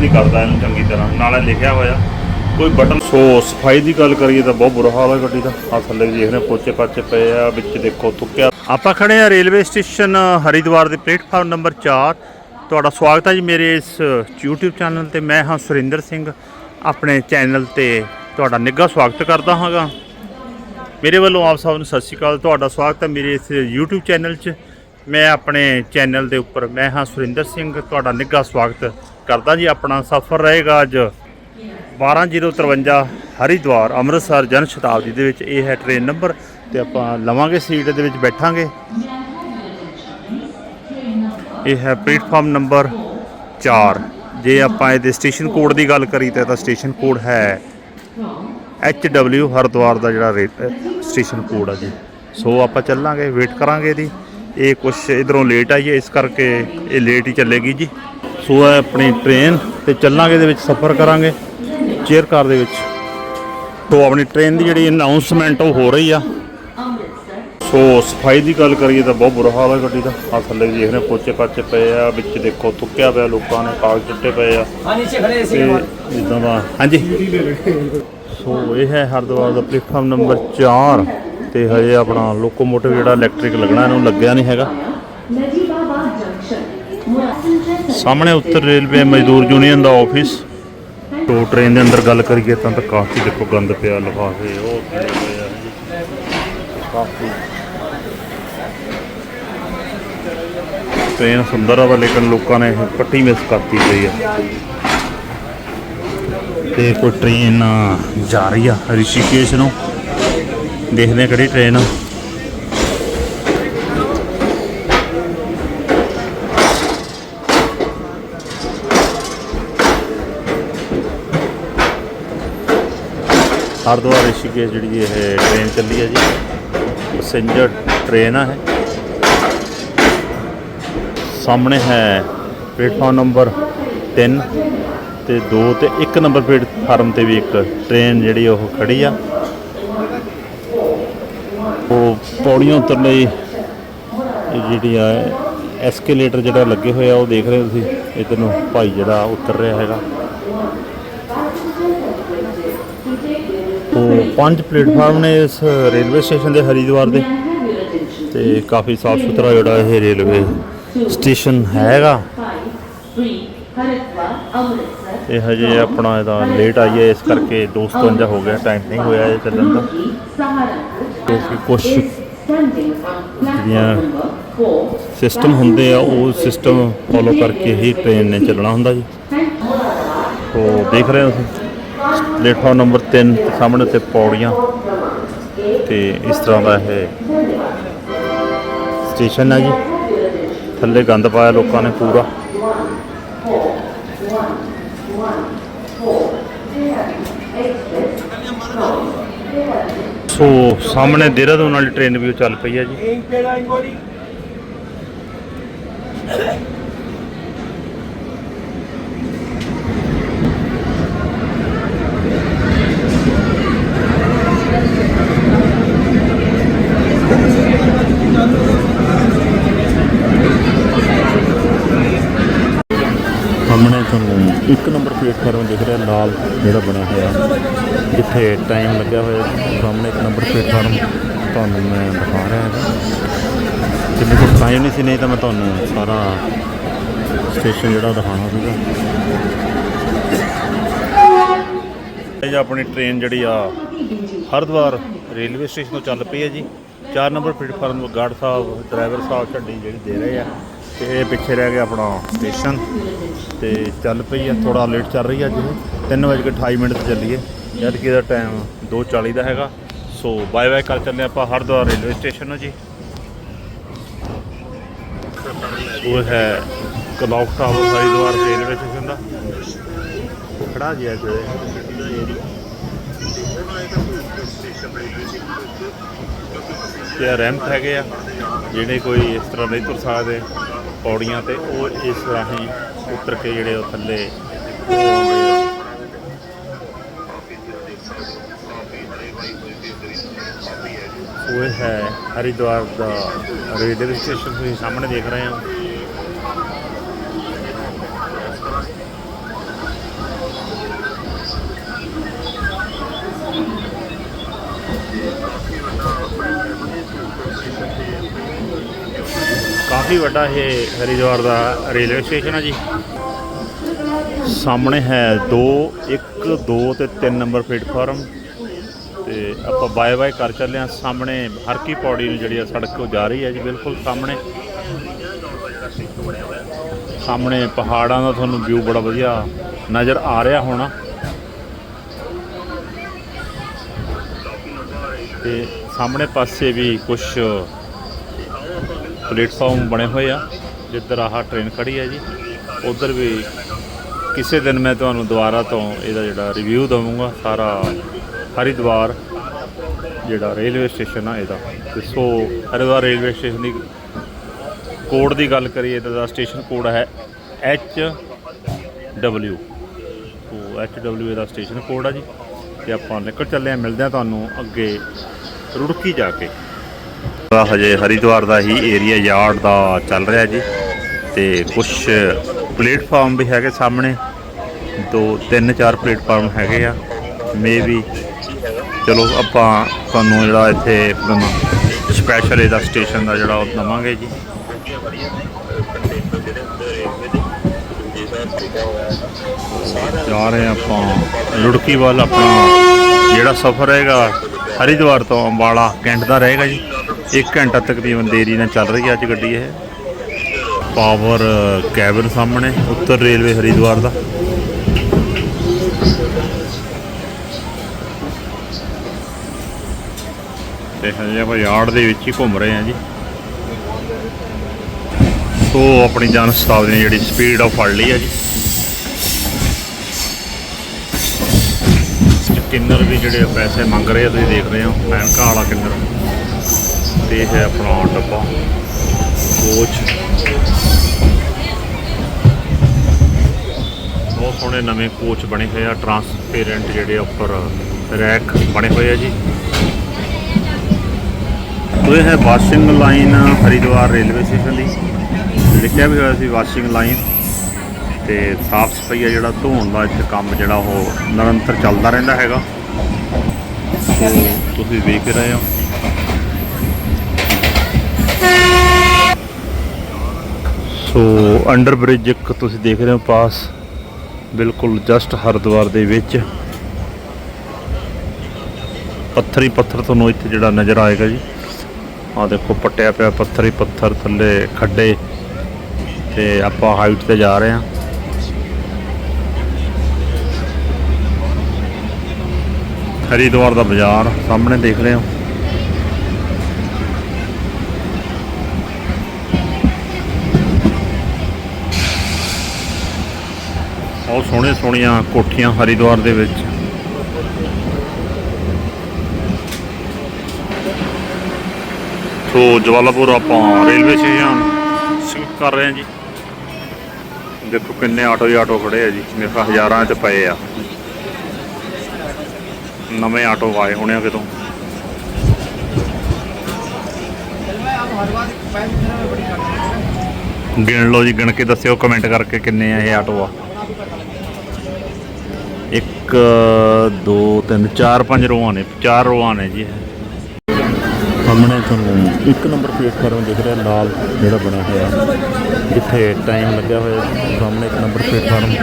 ਵੀ ਨਹੀਂ ਕਰਦਾ ਇਹਨੂੰ ਚੰਗੀ ਤਰ੍ਹਾਂ। ਨਾਲੇ ਲਿਖਿਆ ਹੋਇਆ, ਕੋਈ ਬਟਨ ਸੋ ਸਫ਼ਾਈ ਦੀ ਗੱਲ ਕਰੀਏ ਤਾਂ ਬਹੁਤ ਬੁਰਾ ਹਾਲ ਹੈ ਗੱਡੀ ਦਾ। ਆ ਥੱਲੇ ਵੀ ਦੇਖ ਰਹੇ ਪੋਚੇ ਪਾਚੇ ਪਏ ਆ, ਵਿੱਚ ਦੇਖੋ ਥੁੱਕਿਆ। ਆਪਾਂ ਖੜੇ ਆ ਰੇਲਵੇ ਸਟੇਸ਼ਨ ਹਰਿਦੁਆਰ ਦੇ ਪਲੇਟਫਾਰਮ ਨੰਬਰ 4 ਤੁਹਾਡਾ ਸਵਾਗਤ ਹੈ ਜੀ ਮੇਰੇ ਇਸ YouTube ਚੈਨਲ ਤੇ। ਮੈਂ ਹਾਂ ਸੁਰਿੰਦਰ ਸਿੰਘ। ਆਪਣੇ ਚੈਨਲ ਤੇ ਤੁਹਾਡਾ ਨਿੱਘਾ ਸਵਾਗਤ ਕਰਦਾ ਹਾਂਗਾ। ਮੇਰੇ ਵੱਲੋਂ ਆਪ ਸਭ ਨੂੰ ਸਤਿ ਸ਼੍ਰੀ ਅਕਾਲ। ਤੁਹਾਡਾ ਸਵਾਗਤ ਹੈ ਮੇਰੇ ਇਸ YouTube ਚੈਨਲ 'ਚ। ਮੈਂ ਆਪਣੇ ਚੈਨਲ ਦੇ ਉੱਪਰ, ਮੈਂ ਹਾਂ ਸੁਰਿੰਦਰ ਸਿੰਘ, ਤੁਹਾਡਾ ਨਿੱਘਾ ਸਵਾਗਤ ਕਰਦਾ ਜੀ। ਆਪਣਾ ਸਫ਼ਰ ਰਹੇਗਾ ਅੱਜ 12053 ਹਰਿਦੁਆਰ, ਅੰਮ੍ਰਿਤਸਰ ਜਨ ਸ਼ਤਾਬਦੀ ਦੇ ਵਿੱਚ। ਇਹ ਹੈ ਟ੍ਰੇਨ ਨੰਬਰ ਤੇ ਆਪਾਂ ਲਵਾਂਗੇ ਸੀਟ ਦੇ ਵਿੱਚ, ਬੈਠਾਂਗੇ। ਇਹ ਹੈ ਪਲੇਟਫਾਰਮ ਨੰਬਰ 4 ਜੇ ਆਪਾਂ ਇਹਦੇ ਸਟੇਸ਼ਨ ਕੋਡ ਦੀ ਗੱਲ ਕਰੀ ਤਾਂ ਸਟੇਸ਼ਨ ਕੋਡ ਹੈ HW ਹਰਿਦੁਆਰ ਦਾ ਜਿਹੜਾ ਰੇਟ ਸਟੇਸ਼ਨ ਕੋਡ ਆ ਜੀ। ਸੋ ਆਪਾਂ ਚੱਲਾਂਗੇ ਵੇਟ ਕਰਾਂਗੇ ਇਹਦੀ। ਇਹ ਕੁਛ ਇਧਰੋਂ ਲੇਟ ਆਈ ਹੈ ਇਸ ਕਰਕੇ ਇਹ ਲੇਟ ਹੀ ਚੱਲੇਗੀ ਜੀ। ਸੋ ਹੈ ਆਪਣੀ ਟ੍ਰੇਨ ਤੇ ਚੱਲਾਂਗੇ ਇਹਦੇ ਵਿੱਚ ਸਫ਼ਰ ਕਰਾਂਗੇ ਚੇਅਰ ਕਾਰ ਦੇ ਵਿੱਚ। ਸੋ ਆਪਣੀ ਟ੍ਰੇਨ ਦੀ ਜਿਹੜੀ ਅਨਾਉਂਸਮੈਂਟ ਉਹ ਹੋ ਰਹੀ ਆ। ਸੋ ਸਫ਼ਾਈ ਦੀ ਗੱਲ ਕਰੀਏ ਤਾਂ ਬਹੁਤ ਬੁਰਾ ਹਾਲ ਹੈ ਗੱਡੀ ਦਾ। ਆ ਥੱਲੇ ਵੀ ਦੇਖ ਪੋਚੇ ਪਾਚੇ ਪਏ ਆ ਵਿੱਚ ਦੇਖੋ ਥੁੱਕਿਆ ਪਿਆ ਲੋਕਾਂ ਨੇ ਕਾਗਜ਼ ਚਿੱਟੇ ਪਏ ਆ। ਜਿੱਦਾਂ ਦਾ ਹਾਂਜੀ। ਸੋ ਇਹ ਹੈ ਹਰਦਵਾਰ ਦਾ ਪਲੇਟਫਾਰਮ ਨੰਬਰ 4 ਤੇ ਹਜੇ ਆਪਣਾ ਲੋਕੋਮੋਟਿਵ ਜਿਹੜਾ ਇਲੈਕਟ੍ਰਿਕ ਲੱਗਣਾ, ਇਹਨੂੰ ਲੱਗਿਆ ਨਹੀਂ ਹੈਗਾ। ਸਾਹਮਣੇ ਉੱਤਰ ਰੇਲਵੇ ਮਜ਼ਦੂਰ ਯੂਨੀਅਨ ਦਾ ਆਫਿਸ ਟੋ ਟ੍ਰੇਨ ਦੇ ਅੰਦਰ ਗੱਲ ਕਰੀਏ ਤਾਂ ਤਾਂ ਕਾਫੀ ਦੇਖੋ ਗੰਦ ਪਿਆ, ਲਫਾਫੇ, ਉਹ ਕਾਫੀ। ਟ੍ਰੇਨ ਸੁੰਦਰ ਆ ਲੇਕਿਨ ਲੋਕਾਂ ਨੇ ਪੱਟੀ ਮਿਸ ਕਰਤੀ ਗਈ ਆ। ਤੇ ਕੋਈ ਟ੍ਰੇਨ ਜਾ ਰਹੀ ਆ ਰਿਸ਼ੀਕੇਸ਼ ਨੂੰ। ਦੇਖਦੇ ਆ ਕਿਹੜੀ ਟ੍ਰੇਨ ਆ। ਹਰਿਦੁਆਰ ਰਿਸ਼ੀਕੇਸ਼ ਜਿਹੜੀ ਇਹ ਟ੍ਰੇਨ ਚੱਲੀ ਹੈ ਜੀ। ਪੈਸੇਂਜਰ ਟ੍ਰੇਨ ਆ ਹੈ ਸਾਹਮਣੇ ਹੈ ਪਲੇਟਫਾਰਮ ਨੰਬਰ 3 ਤੇ 2 ਤੇ 1 ਨੰਬਰ ਪਲੇਟਫਾਰਮ ਤੇ ਵੀ ਇੱਕ ਟ੍ਰੇਨ ਜਿਹੜੀ ਉਹ ਖੜੀ ਆ ਉਹ ਪੌੜੀਆਂ ਉਤਰਨ ਲਈ ਜਿਹੜੀ ਆ ਐਸਕੇਲੇਟਰ ਜਿਹੜਾ ਲੱਗੇ ਹੋਇਆ ਉਹ ਦੇਖ ਰਹੇ ਹੋ ਤੁਸੀਂ? ਇਧਰ ਨੂੰ ਭਾਈ ਜਿਹੜਾ ਉਤਰ ਰਿਹਾ ਹੈਗਾ। ਉਹ ਪੰਜ ਪਲੇਟਫਾਰਮ ਨੇ ਇਸ ਰੇਲਵੇ ਸਟੇਸ਼ਨ ਦੇ ਹਰੀਦਵਾਰ ਦੇ। ਤੇ ਕਾਫੀ ਸਾਫ਼ ਸੁਥਰਾ ਜਿਹੜਾ ਇਹ ਰੇਲਵੇ ਸਟੇਸ਼ਨ ਹੈਗਾ। ਇਹ ਹਜੇ ਆਪਣਾ ਇਹਦਾ ਲੇਟ ਆਈਏ ਇਸ ਕਰਕੇ 2:55 ਹੋ ਗਿਆ ਟਾਈਮ ਨਹੀਂ ਹੋਇਆ ਇਹ ਚੱਲਣ ਦਾ। ਕੁਝ ਜਿਹੜੀਆਂ ਸਿਸਟਮ ਹੁੰਦੇ ਆ, ਉਹ ਸਿਸਟਮ ਫੋਲੋ ਕਰਕੇ ਹੀ ਟ੍ਰੇਨ ਨੇ ਚੱਲਣਾ ਹੁੰਦਾ ਜੀ। ਤੋ ਦੇਖ ਰਹੇ ਹੋ ਤੁਸੀਂ? ਪਲੇਟਫਾਰਮ ਨੰਬਰ 3 ਸਾਹਮਣੇ ਤੇ ਪੌੜੀਆਂ। ਤੇ ਇਸ ਤਰ੍ਹਾਂ ਦਾ ਇਹ ਸਟੇਸ਼ਨ ਹੈ ਜੀ। ਥੱਲੇ ਗੰਦ ਪਾਇਆ ਲੋਕਾਂ ਨੇ ਪੂਰਾ। ਸੋ ਸਾਹਮਣੇ ਦੇਹਰਾਦੂਨ ਵਾਲੀ ਟ੍ਰੇਨ ਵੀ ਉਹ ਚੱਲ ਪਈ ਹੈ ਜੀ। ਇੱਕ ਨੰਬਰ ਪਲੇਟਫਾਰਮ ਦਿਖ ਰਿਹਾ ਲਾਲ ਜਿਹੜਾ ਬਣਿਆ ਹੋਇਆ। ਜਿੱਥੇ ਟਾਈਮ ਲੱਗਿਆ ਹੋਇਆ ਸਾਹਮਣੇ ਇੱਕ ਨੰਬਰ ਪਲੇਟਫਾਰਮ ਤੁਹਾਨੂੰ ਮੈਂ ਦਿਖਾ ਰਿਹਾ ਹਾਂ ਤੇ ਮੇਰੇ ਕੋਲ ਟਾਈਮ ਨਹੀਂ ਸੀ, ਨਹੀਂ ਤਾਂ ਮੈਂ ਤੁਹਾਨੂੰ ਸਾਰਾ ਸਟੇਸ਼ਨ ਜਿਹੜਾ ਦਿਖਾਉਣਾ ਸੀਗਾ। ਇਹ ਆਪਣੀ ਟ੍ਰੇਨ ਜਿਹੜੀ ਆ, ਹਰਿਦੁਆਰ ਰੇਲਵੇ ਸਟੇਸ਼ਨ ਤੋਂ ਚੱਲ ਪਈ ਹੈ ਜੀ। 4 ਨੰਬਰ ਪਲੇਟਫਾਰਮ ਤੋਂ ਗਾਰਡ ਸਾਹਿਬ ਡਰਾਈਵਰ ਸਾਹਿਬ ਝੰਡੀ ਜਿਹੜੀ ਦੇ ਰਹੇ ਆ। ਤੇ ਇਹ ਪਿੱਛੇ ਰਹਿ ਗਿਆ ਆਪਣਾ ਸਟੇਸ਼ਨ ਤੇ ਚੱਲ ਪਈ ਆ ਥੋੜਾ ਲੇਟ ਚੱਲ ਰਹੀ ਆ ਅੱਜ ਇਹ। 3:28 ਮਿੰਟ ਤੇ ਚੱਲੀਏ। ਜਦ ਕਿ ਇਹਦਾ ਟਾਈਮ 2:40 ਦਾ ਹੈਗਾ। ਸੋ ਬਾਏ ਬਾਏ ਕਰ ਚੱਲੇ ਆਪਾਂ ਹਰਿਦੁਆਰ ਰੇਲਵੇ ਸਟੇਸ਼ਨ ਨੂੰ ਜੀ। ਉਹ ਹੈ clock tower Haridwar railway station ਦਾ। ਖੜਾ ਜੀ ਅੱਜ ਤੇ ਰੈਂਪ ਹੈਗੇ ਆ। ਜਿਹੜੇ ਕੋਈ ਇਸ ਤਰ੍ਹਾਂ ਨਹੀਂ ਤੁਰ ਸਕਦੇ ਪੌੜੀਆਂ ਤੇ ਉਹ ਇਸ ਰਾਹੀਂ ਉਤਰ ਕੇ ਜਿਹੜੇ ਉਹ ਥੱਲੇ ਉਹ ਹੈ ਹਰਿਦੁਆਰ ਦਾ ਰੇਲਵੇ ਸਟੇਸ਼ਨ ਤੁਸੀਂ ਸਾਹਮਣੇ ਦੇਖ ਰਹੇ ਹੋ। ਕਾਫੀ ਵੱਡਾ ਇਹ ਹਰਿਦੁਆਰ ਦਾ ਰੇਲਵੇ ਸਟੇਸ਼ਨ ਹੈ ਜੀ। ਸਾਹਮਣੇ ਹੈ 2 1 2 ਤੇ 3 ਨੰਬਰ ਪਲੇਟਫਾਰਮ। ਤੇ ਆਪਾਂ ਬਾਏ ਬਾਏ ਕਰ ਚੱਲੇ ਹਾਂ ਸਾਹਮਣੇ ਹਰਕੀ ਪੌੜੀ ਨੂੰ ਜਿਹੜੀ ਆ ਸੜਕ ਉਹ ਜਾ ਰਹੀ ਹੈ ਜੀ, ਬਿਲਕੁਲ ਸਾਹਮਣੇ। ਸਾਹਮਣੇ ਪਹਾੜਾਂ ਦਾ ਤੁਹਾਨੂੰ ਵਿਊ ਬੜਾ ਵਧੀਆ ਨਜ਼ਰ ਆ ਰਿਹਾ ਹੋਣਾ। ਤੇ ਸਾਹਮਣੇ ਪਾਸੇ ਵੀ ਕੁਝ ਪਲੇਟਫਾਰਮ ਬਣੇ ਹੋਏ ਆ, ਜਿੱਧਰ ਆਹ ਟ੍ਰੇਨ ਖੜੀ ਹੈ ਜੀ। ਉਧਰ ਵੀ ਕਿਸੇ ਦਿਨ ਮੈਂ ਤੁਹਾਨੂੰ ਦੁਬਾਰਾ ਤੋਂ ਇਹਦਾ ਜਿਹੜਾ ਰਿਵਿਊ ਦਵਾਂਗਾ, ਸਾਰਾ ਹਰਿਦੁਆਰ, ਜਿਹੜਾ ਰੇਲਵੇ ਸਟੇਸ਼ਨ ਆ ਇਹਦਾ। ਤੇ ਸੋ, ਹਰਿਦੁਆਰ ਰੇਲਵੇ ਸਟੇਸ਼ਨ ਦੀ ਕੋਡ ਦੀ ਗੱਲ ਕਰੀਏ ਤਾਂ ਦਾ ਸਟੇਸ਼ਨ ਕੋਡ ਹੈ H W so H W ਇਹਦਾ ਸਟੇਸ਼ਨ ਕੋਡ ਆ ਜੀ। ਤੇ ਆਪਾਂ ਨਿਕਲ ਚੱਲੇ ਆ, ਮਿਲਦੇ ਆ ਤੁਹਾਨੂੰ ਅੱਗੇ ਰੁੜਕੀ ਜਾ ਕੇ। ਦਾ ਹਜੇ ਹਰਿਦੁਆਰ ਦਾ ਹੀ ਏਰੀਆ ਯਾਰਡ ਦਾ ਚੱਲ ਰਿਹਾ ਜੀ। ਤੇ ਕੁਝ ਪਲੇਟਫਾਰਮ ਵੀ ਹੈਗੇ ਸਾਹਮਣੇ। ਦੋ, ਤਿੰਨ, ਚਾਰ ਪਲੇਟਫਾਰਮ ਹੈਗੇ ਆ। ਮੇ ਵੀ ਚਲੋ ਆਪਾਂ ਤੁਹਾਨੂੰ ਜਿਹੜਾ ਇੱਥੇ ਸਪੈਸ਼ਲ ਇਹਦਾ ਸਟੇਸ਼ਨ ਦਾ ਜਿਹੜਾ ਉਹ ਦਵਾਂਗੇ ਜੀ। ਜਾ ਰਹੇ ਆਪਾਂ ਲੁੜਕੀ ਵੱਲ ਆਪਣਾ ਜਿਹੜਾ ਸਫ਼ਰ ਹੈਗਾ ਹਰਿਦੁਆਰ ਤੋਂ ਅੰਬਾਲਾ ਕੈਂਟ ਦਾ ਰਹੇਗਾ ਜੀ। 1 ਘੰਟਾ ਤਕਰੀਬਨ ਦੇਰੀ ਨਾਲ ਚੱਲ ਰਹੀ ਹੈ ਅੱਜ ਗੱਡੀ ਇਹ। ਪਾਵਰ ਕੈਬਨ ਸਾਹਮਣੇ, ਉੱਤਰ ਰੇਲਵੇ ਹਰਿਦੁਆਰ ਦਾ। ਤੇ ਹਜੇ ਆਪਾਂ ਯਾਰਡ ਦੇ ਵਿੱਚ ਹੀ ਘੁੰਮ ਰਹੇ ਹਾਂ ਜੀ। ਸੋ ਆਪਣੀ ਜਨ ਸ਼ਤਾਬਦੀ ਨੇ ਜਿਹੜੀ ਸਪੀਡ ਆ ਉਹ ਫੜ ਲਈ ਹੈ ਜੀ। ਕਿੰਨਰ ਵੀ ਜਿਹੜੇ ਪੈਸੇ ਮੰਗ ਰਹੇ ਆ, ਤੁਸੀਂ ਦੇਖ ਰਹੇ ਹੋ ਐਨਕਾਂ ਵਾਲਾ ਕਿੰਨਰ। ਤੇ ਹੈ ਆਪਣਾ ਡੱਬਾ ਕੋਚ। ਬਹੁਤ ਸੋਹਣੇ ਨਵੇਂ ਕੋਚ ਬਣੇ ਹੋਏ ਆ ਟਰਾਂਸਪੇਰੈਂਟ ਜਿਹੜੇ ਉੱਪਰ ਰੈਕ ਬਣੇ ਹੋਏ ਆ ਜੀ। ਇਹ ਹੈ washing line Haridwar railway station ਦੀ। ਲਿਖਿਆ ਵੀ ਹੋਇਆ ਸੀ ਵਾਸ਼ਿੰਗ ਲਾਈਨ ਤੇ ਸਾਫ਼ ਸਫ਼ਾਈ ਆ ਜਿਹੜਾ ਧੋਣ ਦਾ ਇੱਥੇ ਕੰਮ ਜਿਹੜਾ ਉਹ ਨਿਰੰਤਰ ਚੱਲਦਾ ਰਹਿੰਦਾ ਹੈਗਾ। ਤੁਸੀਂ ਵੇਖ ਰਹੇ ਹੋ। ਸੋ ਅੰਡਰ ਬ੍ਰਿਜ ਇੱਕ ਤੁਸੀਂ ਦੇਖ ਰਹੇ ਹੋ ਪਾਸ, ਬਿਲਕੁਲ ਜਸਟ ਹਰਿਦੁਆਰ ਦੇ ਵਿੱਚ। ਪੱਥਰ ਹੀ ਪੱਥਰ ਤੁਹਾਨੂੰ ਇੱਥੇ ਜਿਹੜਾ ਨਜ਼ਰ ਆਏਗਾ ਜੀ। ਆਹ ਦੇਖੋ, ਪੱਟਿਆ ਪਿਆ ਪੱਥਰ ਹੀ ਪੱਥਰ ਥੱਲੇ ਖੱਡੇ, ਤੇ ਆਪਾਂ ਹਾਈਟ ਤੇ ਜਾ ਰਹੇ ਹਾਂ। ਹਰਿਦੁਆਰ ਦਾ ਬਾਜ਼ਾਰ ਸਾਹਮਣੇ ਦੇਖ ਰਹੇ ਹੋ। ਬਹੁਤ ਸੋਹਣੇ ਸੋਹਣੀਆਂ ਕੋਠੀਆਂ ਹਰਿਦੁਆਰ ਦੇ ਵਿੱਚ। ਸੋ ਜਵਾਲਾਪੁਰ ਆਪਾਂ ਰੇਲਵੇ ਸਟੇਸ਼ਨ ਸ਼ਿਫਟ ਕਰ ਰਹੇ ਹਾਂ ਜੀ। ਦੇਖੋ ਕਿੰਨੇ ਆਟੋ ਹੀ ਆਟੋ ਖੜੇ ਆ ਜੀ। ਮੇਰੇ ਖਿਆਲ ਹਜ਼ਾਰਾਂ ਚ ਪਏ ਆ। ਨਵੇਂ ਆਟੋ ਆਏ ਹੋਣੇ ਆ ਕਿਤੋਂ। ਗਿਣ ਲਓ ਜੀ, ਗਿਣ ਕੇ ਦੱਸਿਓ, ਕਮੈਂਟ ਕਰਕੇ ਕਿੰਨੇ ਆ ਇਹ ਆਟੋ ਆ। 1 2 3 4 5 ਰੋਆਂ ਨੇ 4 ਰੋਆਂ ਨੇ ਜੀ ਸਾਹਮਣੇ ਤੁਹਾਨੂੰ ਇੱਕ ਨੰਬਰ ਪਲੇਟਫਾਰਮ ਦਿਖ ਰਿਹਾ ਲਾਲ ਜਿਹੜਾ ਬਣਿਆ ਹੋਇਆ। ਜਿੱਥੇ ਟਾਈਮ ਲੱਗਿਆ ਹੋਇਆ ਸਾਹਮਣੇ ਇੱਕ ਨੰਬਰ ਪਲੇਟਫਾਰਮ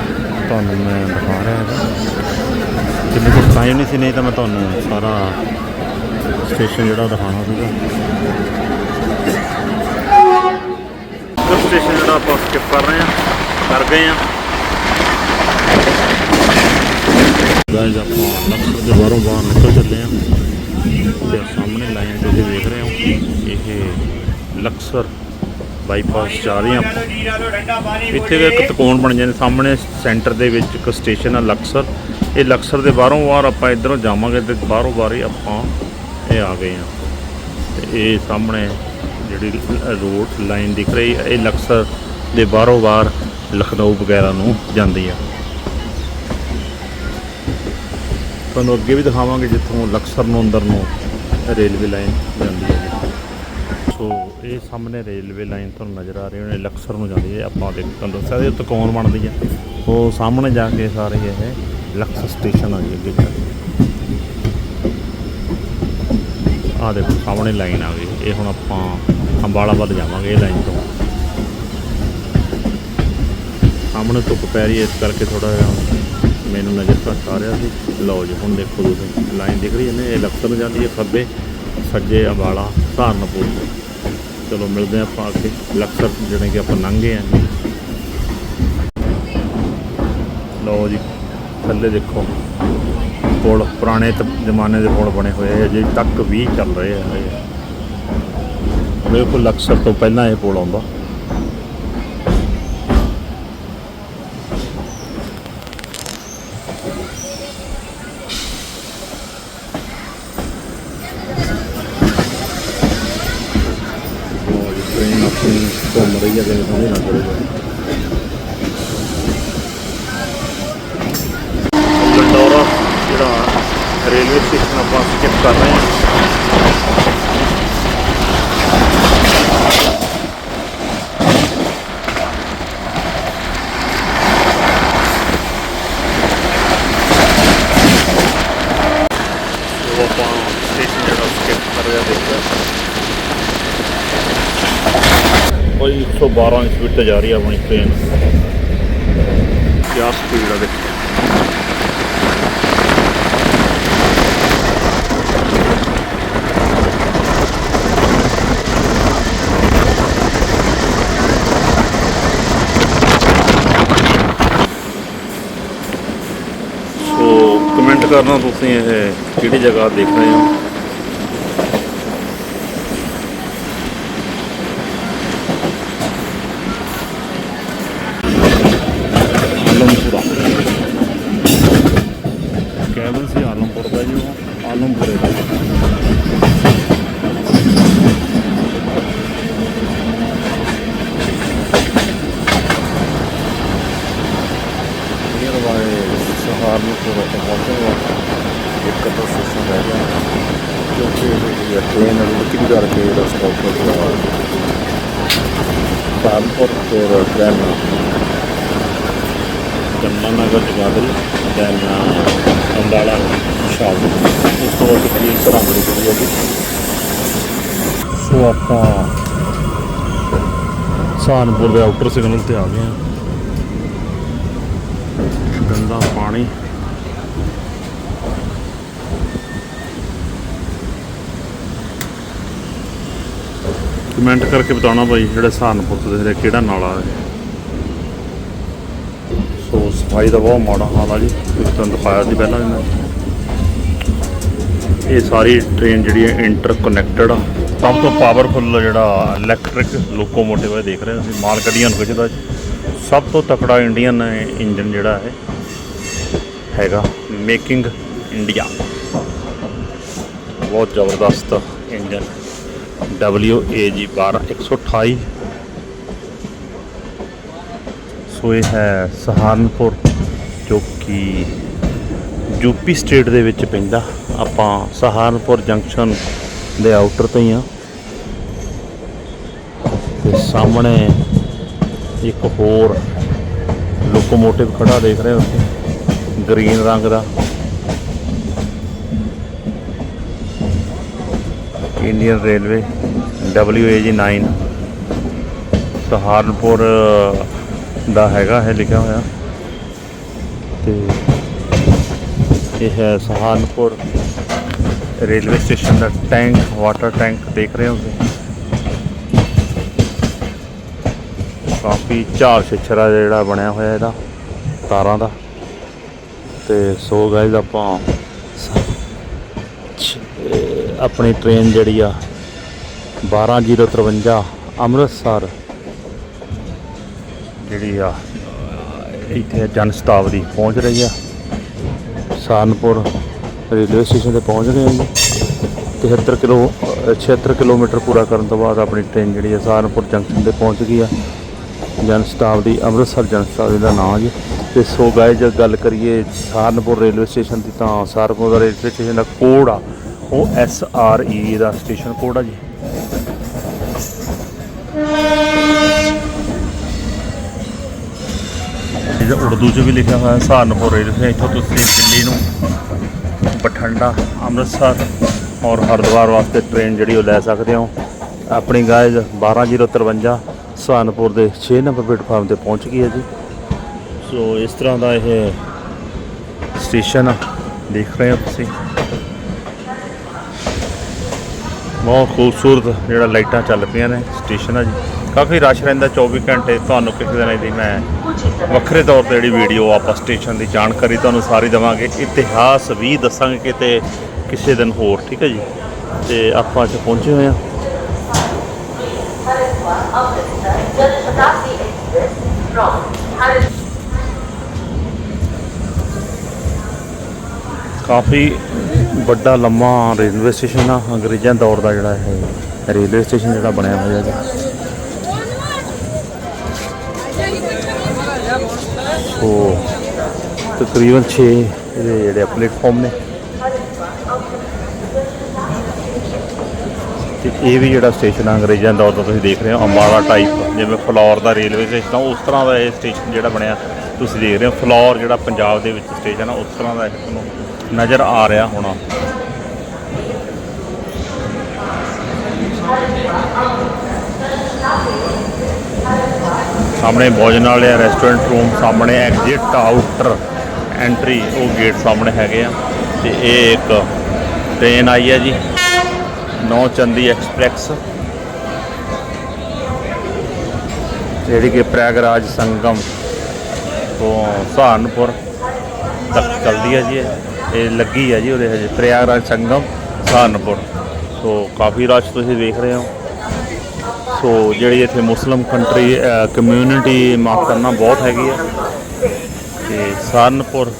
ਤੁਹਾਨੂੰ ਮੈਂ ਦਿਖਾ ਰਿਹਾ ਹਾਂ। ਜਿੰਨੇ ਕੋਲ ਟਾਈਮ ਨਹੀਂ ਸੀ ਨਹੀਂ ਤਾਂ ਮੈਂ ਤੁਹਾਨੂੰ ਸਾਰਾ ਸਟੇਸ਼ਨ ਜਿਹੜਾ ਦਿਖਾਉਣਾ ਸੀਗਾ। ਇੱਕ ਸਟੇਸ਼ਨ ਜਿਹੜਾ ਆਪਾਂ ਸਕਿਪ ਕਰ ਰਹੇ ਹਾਂ ਕਰ ਗਏ ਹਾਂ। ਗਾਇਜ਼ ਆਪਾਂ ਲਖਨਊ ਦੇ ਬਾਹਰੋਂ ਬਾਹਰ ਨਿਕਲ ਚੱਲੇ ਹਾਂ ਤੇ ਸਾਹਮਣੇ ਲਾਈਨ ਤੁਸੀਂ ਵੇਖ ਰਹੇ ਹੋ, ਇਹ ਲਕਸਰ ਬਾਈਪਾਸ ਜਾ ਰਹੇ ਹਾਂ ਆਪਾਂ। ਇੱਥੇ ਇੱਕ ਤਕੋਣ ਬਣ ਜਾਂਦੇ ਸਾਹਮਣੇ ਸੈਂਟਰ ਦੇ ਵਿੱਚ ਇੱਕ ਸਟੇਸ਼ਨ ਆ ਲਕਸਰ। ਇਹ ਲਕਸਰ ਦੇ ਬਾਹਰੋਂ ਬਾਹਰ ਆਪਾਂ ਇਧਰੋਂ ਜਾਵਾਂਗੇ ਤੇ ਬਾਹਰੋਂ ਬਾਹਰ ਹੀ ਆਪਾਂ ਇਹ ਆ ਗਏ ਆ ਤੇ ਇਹ ਸਾਹਮਣੇ ਜਿਹੜੀ ਰੋਡ ਲਾਈਨ ਦਿਖ ਰਹੀ ਹੈ, ਇਹ ਲਕਸਰ ਦੇ ਬਾਹਰੋਂ ਬਾਹਰ ਲਖਨਊ ਵਗੈਰਾ ਨੂੰ ਜਾਂਦੀ ਆ। ਤੁਹਾਨੂੰ ਅੱਗੇ ਵੀ ਦਿਖਾਵਾਂਗੇ ਜਿੱਥੋਂ ਲਕਸਰ ਨੂੰ ਅੰਦਰ ਨੂੰ ਰੇਲਵੇ ਲਾਈਨ ਜਾਂਦੀ ਹੈ ਸੋ ਇਹ ਸਾਹਮਣੇ ਰੇਲਵੇ ਲਾਈਨ ਤੁਹਾਨੂੰ ਨਜ਼ਰ ਆ ਰਹੀ ਹੋਣੀ ਲਕਸਰ ਨੂੰ ਜਾਂਦੀ ਹੈ। ਆਪਾਂ ਦੇਖ, ਤੁਹਾਨੂੰ ਦੱਸਿਆ ਇਹ ਤਕੋਣ ਬਣਦੀ ਹੈ। ਉਹ ਸਾਹਮਣੇ ਜਾ ਕੇ ਸਾਰੇ ਇਹ ਲਕਸਰ ਸਟੇਸ਼ਨ ਆ ਜੀ ਅੱਗੇ ਜਾ ਕੇ। ਆਹ ਦੇਖੋ, ਸਾਹਮਣੇ ਲਾਈਨ ਆ ਗਈ। ਇਹ ਹੁਣ ਆਪਾਂ ਅੰਬਾਲਾ ਵੱਲ ਜਾਵਾਂਗੇ, ਇਹ ਲਾਈਨ ਤੋਂ। ਸਾਹਮਣੇ ਧੁੱਪ ਪੈ ਰਹੀ ਹੈ, ਇਸ ਕਰਕੇ ਥੋੜਾ ਜਿਹਾ ਮੈਨੂੰ ਨਜ਼ਰ ਘੱਟ ਆ ਰਿਹਾ ਸੀ। ਲਓ ਜੀ, ਹੁਣ ਦੇਖੋ ਤੁਸੀਂ। ਲਾਈਨ ਦਿਖ ਰਹੀ ਹੈ ਨਾ, ਇਹ ਲਖਤਰ ਨੂੰ ਜਾਂਦੀ ਹੈ, ਖੱਬੇ ਸੱਜੇ ਅੰਬਾਲਾ, ਸਹਾਰਨਪੁਰ। ਚਲੋ, ਮਿਲਦੇ ਹਾਂ ਆਪਾਂ ਅੱਗੇ। ਲਖਤਰ ਜਿਹੜੇ ਕਿ ਆਪਾਂ ਲੰਘੇ ਆਂ ਲਓ ਜੀ, ਥੱਲੇ ਦੇਖੋ। ਪੁਲ, ਪੁਰਾਣੇ ਜ਼ਮਾਨੇ ਦੇ ਪੁਲ ਬਣੇ ਹੋਏ ਆ ਜੇ ਤੱਕ ਵੀ ਚੱਲ ਰਹੇ ਆ ਬਿਲਕੁਲ ਲਕਸਰ ਤੋਂ ਪਹਿਲਾਂ ਇਹ ਪੁਲ ਆਉਂਦਾ ਟ੍ਰੇਨ ਆਪਣੀ ਘੁੰਮ ਰਹੀ ਹੈ ਜਿਵੇਂ ਸਮਝ ਨਾ ਕਰੇਗਾ ਲੰਡੋਰਾ ਜਿਹੜਾ ਰੇਲਵੇ ਸਟੇਸ਼ਨ ਆਪਾਂ ਸਕਿਪ ਕਰ ਰਹੇ ਹਾਂ ਉਹ ਕੋਈ 112 ਸਪੀਡ ਤੇ ਜਾ ਰਹੀ ਆ ਆਪਣੀ ਟ੍ਰੇਨ ਕਿਆ ਸਪੀਡ ਆ ਦੇਖੋ ਸੋ ਕਮੈਂਟ ਕਰਨਾ ਤੁਸੀਂ ਇਹ ਕਿਹੜੀ ਜਗ੍ਹਾ ਦੇਖ ਰਹੇ ਹੋ ਆਲਮਪੁਰਾ ਕੈਬਲ ਸੀ ਆਲਮਪੁਰ ਦਾ ਜੀ ਉਹ ਆਲਮਪੁਰੇ ਦਾ ਨੀਅਰ ਬਾਏ ਸਹਾਰਨਪੁਰ ਤੋਂ ਪਹੁੰਚੇਗਾ ਇੱਕ ਤਾਂ ਸਟੇਸ਼ਨ ਰਹਿ ਗਿਆ। ਕਿਉਂਕਿ ਇਹ ਟ੍ਰੇਨ ਰੁਕੀ ਕਰਕੇ ਰਸਤਾ ਉੱਪਰ ਚਲਾ ਸਹਾਰਨਪੁਰ ਫਿਰ ਟ੍ਰੇਨ ਜਮਨਾ ਨਗਰ ਜਗਾਦਰੀ ਦੈਨ ਅੰਦਾਲਾ ਸ਼ਾਮ ਉਸ ਤੋਂ ਬਾਅਦ ਕੀ ਸਰਹੰਦ ਰੁਕਦੀ ਹੈ ਜੀ ਸੋ ਆਪਾਂ ਸਹਾਰਨਪੁਰ ਦੇ ਆਊਟਰ ਸਿਗਨਲ ਤੇ ਆ ਗਏ ਹਾਂ। ਗੰਦਾ ਪਾਣੀ। ਕਮੈਂਟ ਕਰਕੇ ਬਤਾਉਣਾ ਭਾਈ, ਜਿਹੜੇ ਸਹਾਰਨਪੁਰ ਤੋਂ ਦੇ ਕਿਹੜਾ ਨਾਲਾ ਹੈ। ਸੋ ਸਫ਼ਾਈ ਦਾ ਬਹੁਤ ਮਾੜਾ ਹਾਲ ਆ ਜੀ, ਇੱਕ ਤੁਹਾਨੂੰ ਦਿਖਾਇਆ ਸੀ ਪਹਿਲਾਂ ਮੈਂ। ਇਹ ਸਾਰੀ ਟ੍ਰੇਨ ਜਿਹੜੀ ਹੈ ਇੰਟਰ ਕਨੈਕਟਡ ਆ। ਸਭ ਤੋਂ ਪਾਵਰਫੁੱਲ ਜਿਹੜਾ ਇਲੈਕਟ੍ਰਿਕ ਲੋਕੋਮੋਟਿਵ ਹੈ, ਦੇਖ ਰਹੇ ਹੋ ਮਾਲ ਗੱਡੀਆਂ ਨੂੰ ਖਿੱਚਦਾ ਸਭ ਤੋਂ ਤਕੜਾ ਇੰਡੀਅਨ ਇੰਜਨ ਜਿਹੜਾ ਹੈ, ਹੈਗਾ ਮੇਕਿੰਗ ਇੰਡੀਆ ਬਹੁਤ ਜ਼ਬਰਦਸਤ ਇੰਜਨ। WAG 12128 ਸੋ ਇਹ ਹੈ ਸਹਾਰਨਪੁਰ, ਜੋ ਕਿ ਯੂਪੀ ਸਟੇਟ ਦੇ ਵਿੱਚ ਪੈਂਦਾ ਆਪਾਂ ਸਹਾਰਨਪੁਰ ਜੰਕਸ਼ਨ ਦੇ ਆਊਟਰ ਤੋਂ ਹੀ ਆ। ਤੇ ਸਾਹਮਣੇ ਇੱਕ ਹੋਰ ਲੋਕੋਮੋਟਿਵ ਖੜਾ ਦੇਖ ਰਹੇ ਹੋ ਗ੍ਰੀਨ ਰੰਗ ਦਾ। ਇੰਡੀਅਨ ਰੇਲਵੇ ਜੀ 9 ਸਹਾਰਨਪੁਰ ਦਾ ਹੈਗਾ ਹੈ, ਲਿਖਿਆ ਹੋਇਆ। ਤੇ ਇਹ ਹੈ ਸਹਾਰਨਪੁਰ ਰੇਲਵੇ ਸਟੇਸ਼ਨ ਦਾ ਟੈਂਕ, ਵਾਟਰ ਟੈਂਕ, ਦੇਖ ਰਹੇ ਹੋ ਤੁਸੀਂ? ਕਾਫੀ ਝਾੜ ਛਿਛਰਾ ਜਿਹੜਾ ਬਣਿਆ ਹੋਇਆ ਇਹਦਾ, ਤਾਰਾਂ ਦਾ। ਤੇ ਸੋ ਗਾਇਜ਼ ਆਪਾਂ ਸ- ਆਪਣੀ ਟ੍ਰੇਨ ਜਿਹੜੀ ਆ 12053 ਅੰਮ੍ਰਿਤਸਰ ਜਿਹੜੀ ਆ ਇੱਥੇ ਜਨ ਸ਼ਤਾਬਦੀ ਪਹੁੰਚ ਰਹੀ ਆ। ਸਹਾਰਨਪੁਰ ਰੇਲਵੇ ਸਟੇਸ਼ਨ ਤੇ ਪਹੁੰਚ ਗਏ ਹਾਂ ਜੀ। 73 ਕਿਲੋ ਅ, 76 ਕਿਲੋਮੀਟਰ ਪੂਰਾ ਕਰਨ ਤੋਂ ਬਾਅਦ ਆਪਣੀ ਟ੍ਰੇਨ ਜਿਹੜੀ ਆ ਸਹਾਰਨਪੁਰ ਜੰਕਸ਼ਨ ਤੇ ਪਹੁੰਚ ਗਈ ਆ। ਜਨ ਸ਼ਤਾਬਦੀ ਅੰਮ੍ਰਿਤਸਰ ਜਨ ਸ਼ਤਾਬਦੀ ਦਾ ਨਾਮ ਜੀ। ਤੇ ਸੋ ਗਾਇ ਜੇ ਗੱਲ ਕਰੀਏ ਸਹਾਰਨਪੁਰ ਰੇਲਵੇ ਸਟੇਸ਼ਨ ਦੀ ਤਾਂ ਸਹਾਰਨਪੁਰ ਦਾ ਰੇਲਵੇ ਸਟੇਸ਼ਨ ਦਾ ਕੋਡ ਆ ਉਹ ਐਸ ਆਰ ਈ ਦਾ ਸਟੇਸ਼ਨ ਕੋਡ ਆ ਜੀ। ਇਹਦਾ ਉਰਦੂ 'ਚ ਵੀ ਲਿਖਿਆ ਹੋਇਆ ਸਹਾਰਨਪੁਰ ਰੇਲਵੇ ਇੱਥੋਂ ਤੁਸੀਂ ਦਿੱਲੀ ਨੂੰ ਬਠਿੰਡਾ, ਅੰਮ੍ਰਿਤਸਰ ਔਰ ਹਰਿਦੁਆਰ ਵਾਸਤੇ ਟ੍ਰੇਨ ਜਿਹੜੀ ਉਹ ਲੈ ਸਕਦੇ ਹੋ। ਆਪਣੀ ਗਾਇਜ਼ 12053 ਸਹਾਰਨਪੁਰ ਦੇ 6 ਨੰਬਰ ਪਲੇਟਫਾਰਮ ਤੇ ਪਹੁੰਚ ਗਈ ਹੈ ਜੀ। ਸੋ ਇਸ ਤਰ੍ਹਾਂ ਦਾ ਇਹ ਸਟੇਸ਼ਨ ਆ। ਦੇਖ ਰਹੇ ਹੋ ਤੁਸੀਂ। ਬਹੁਤ ਖੂਬਸੂਰਤ ਜਿਹੜਾ ਲਾਈਟਾਂ ਚੱਲ ਪਈਆਂ ਨੇ ਸਟੇਸ਼ਨ ਆ ਜੀ। ਕਾਫੀ ਰਸ਼ ਰਹਿੰਦਾ 24 ਘੰਟੇ, ਤੁਹਾਨੂੰ ਕਿਸੇ ਦਿਨ ਇਹਦੀ ਮੈਂ ਵੱਖਰੇ ਤੌਰ ਤੇ ਜਿਹੜੀ ਵੀਡੀਓ ਆਪਾਂ ਸਟੇਸ਼ਨ ਦੀ ਜਾਣਕਾਰੀ ਤੁਹਾਨੂੰ ਸਾਰੀ ਦੇਵਾਂਗੇ। ਇਤਿਹਾਸ ਵੀ ਦੱਸਾਂਗੇ ਕਿਤੇ, ਕਿਸੇ ਦਿਨ ਹੋਰ, ਠੀਕ ਹੈ ਜੀ? ਤੇ ਆਪਾਂ ਅੱਜ ਪਹੁੰਚੇ ਹੋਏ ਆ ਕਾਫੀ ਵੱਡਾ, ਲੰਮਾ ਰੇਲਵੇ ਸਟੇਸ਼ਨ ਆ, ਅੰਗਰੇਜ਼ਾਂ ਦੌਰ ਦਾ ਜਿਹੜਾ ਹੈ ਰੇਲਵੇ ਸਟੇਸ਼ਨ ਜਿਹੜਾ ਬਣਿਆ ਹੋਇਆ ਜੀ। ਸੋ, ਤਕਰੀਬਨ 6 ਇਹਦੇ ਜਿਹੜੇ ਪਲੇਟਫਾਰਮ ਨੇ। ਤੇ ਇਹ ਵੀ ਜਿਹੜਾ ਸਟੇਸ਼ਨ ਆ, ਅੰਗਰੇਜ਼ਾਂ ਦੌਰ ਦਾ ਤੁਸੀਂ ਦੇਖ ਰਹੇ ਹੋ ਅਮਾਰਾ ਟਾਈਪ ਜਿਵੇਂ ਫਲੋਰ ਦਾ ਰੇਲਵੇ ਸਟੇਸ਼ਨ ਆ, ਉਸ ਤਰ੍ਹਾਂ ਦਾ ਇਹ ਸਟੇਸ਼ਨ ਜਿਹੜਾ ਬਣਿਆ। ਤੁਸੀਂ ਦੇਖ ਰਹੇ ਹੋ, ਫਲੋਰ ਜਿਹੜਾ ਪੰਜਾਬ ਦੇ ਵਿੱਚ ਸਟੇਸ਼ਨ ਆ, ਉਸ ਤਰ੍ਹਾਂ ਦਾ ਇਹ ਤੁਹਾਨੂੰ ਨਜ਼ਰ ਆ ਰਿਹਾ ਹੋਣਾ। ਸਾਹਮਣੇ ਭੋਜਨ ਵਾਲੇ ਰੈਸਟੋਰੈਂਟ ਰੂਮ ਸਾਹਮਣੇ ਐਗਜ਼ਿਟ ਆਊਟਰ ਐਂਟਰੀ ਉਹ ਗੇਟ ਸਾਹਮਣੇ ਹੈਗੇ ਆ। ਤੇ ਇਹ ਇੱਕ ਟ੍ਰੇਨ ਆਈ ਹੈ ਜੀ ਨੌ ਚੰਦੀ ਐਕਸਪ੍ਰੈਸ ਜਿਹੜੀ ਕਿ ਪ੍ਰਯਾਗਰਾਜ ਸੰਗਮ ਤੋਂ ਸਹਾਰਨਪੁਰ ਤੱਕ ਚੱਲਦੀ ਹੈ ਜੀ ਇਹ। ਲੱਗੀ ਆ ਜੀ ਉਹਦੇ ਹਜੇ, ਪ੍ਰਯਾਗਰਾਜ ਸੰਗਮ, ਸਹਾਰਨਪੁਰ। ਸੋ ਕਾਫੀ ਰਸ਼ ਤੁਸੀਂ ਦੇਖ ਰਹੇ ਹੋ। ਸੋ ਜਿਹੜੀ ਇੱਥੇ ਮੁਸਲਮ ਕੰਟਰੀ ਕਮਿਊਨਿਟੀ ਮਾਫ ਕਰਨਾ ਬਹੁਤ ਹੈਗੀ ਆ। ਤੇ ਸਹਾਰਨਪੁਰ